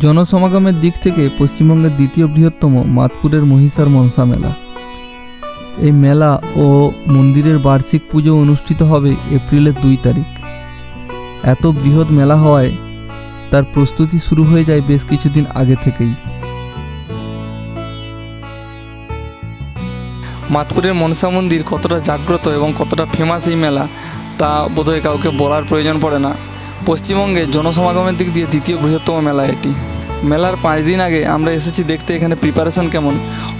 জনসমাগমের দিক থেকে পশ্চিমবঙ্গের দ্বিতীয় বৃহত্তম মাতপুরের মহিষার মনসা মেলা। এই মেলা ও মন্দিরের বার্ষিক পুজো অনুষ্ঠিত হবে এপ্রিলের দুই তারিখ। এত বৃহৎ মেলা হওয়ায় তার প্রস্তুতি শুরু হয়ে যায় বেশ কিছুদিন আগে থেকেই। মাতপুরের মনসা মন্দির কতটা জাগ্রত এবং কতটা ফেমাস এই মেলা, তা বোধহয় কাউকে বলার প্রয়োজন পড়ে না। পশ্চিমবঙ্গে জনসমাগমের দিক দিয়ে দ্বিতীয় বৃহত্তম মেলা এটি। মেলার পাঁচ দিন আগে আমরা এসেছি দেখতে, এখানে প্রিপারেশন কেমন?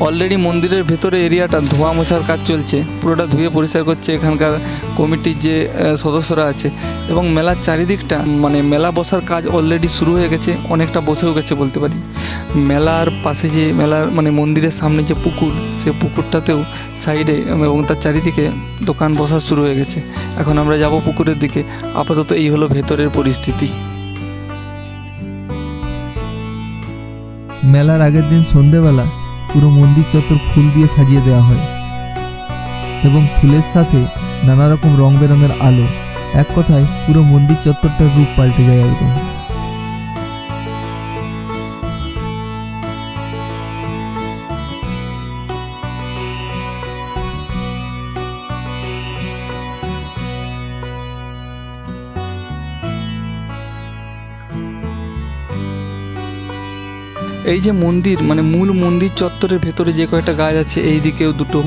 অলরেডি মন্দিরের ভেতরে এরিয়াটা ধোয়া মোছার কাজ চলছে। পুরোটা ধুয়ে পরিষ্কার করছে এখানকার কমিটির যে সদস্যরা আছে। এবং মেলার চারিদিকটা মানে মেলা বসার কাজ অলরেডি শুরু হয়ে গেছে, অনেকটা বসেও গেছে বলতে পারি। মেলার পাশে যে মেলার মানে মন্দিরের সামনে যে পুকুর, সে পুকুরটাতেও সাইডে এবং তার চারিদিকে দোকান বসা শুরু হয়ে গেছে। এখন আমরা যাব পুকুরের দিকে। আপাতত এই হলো ভেতরের পরিস্থিতি। মেলার আগের দিন সন্ধেবেলা পুরো মন্দির চত্বর ফুল দিয়ে সাজিয়ে দেওয়া হয় এবং ফুলের সাথে নানা রকম রং বেরঙের আলো। এক কথায় পুরো মন্দির চত্বরটার রূপ পাল্টে যায় একদম। এই যে মন্দির মানে মূল মন্দির চত্বরের ভেতরে যে কয়েকটা গাছ আছে, এই দিকেও দুটো,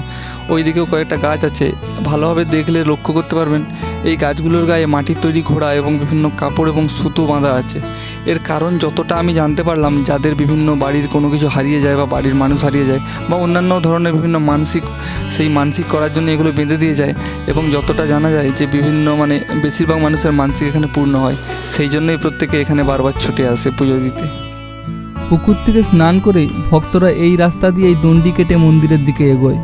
ওই দিকেও কয়েকটা গাছ আছে। ভালোভাবে দেখলে লক্ষ্য করতে পারবেন, এই গাছগুলোর গায়ে মাটির তৈরি ঘোড়া এবং বিভিন্ন কাপড় এবং সুতো বাঁধা আছে। এর কারণ যতটা আমি জানতে পারলাম, যাদের বিভিন্ন বাড়ির কোনো কিছু হারিয়ে যায় বা বাড়ির মানুষ হারিয়ে যায় বা অন্যান্য ধরনের বিভিন্ন মানসিক, সেই মানসিক করার জন্য এগুলো বেঁধে দিয়ে যায় এবং যতটা জানা যায় যে বিভিন্ন মানে বেশিরভাগ মানুষের মানসিক এখানে পূর্ণ হয়। সেই জন্যই প্রত্যেকে এখানে বারবার ছুটে আসে পুজো দিতে। পুকুর থেকে স্নান করে ভক্তরা এই রাস্তা দিয়েই দণ্ডি কেটে মন্দিরের দিকে এগোয়।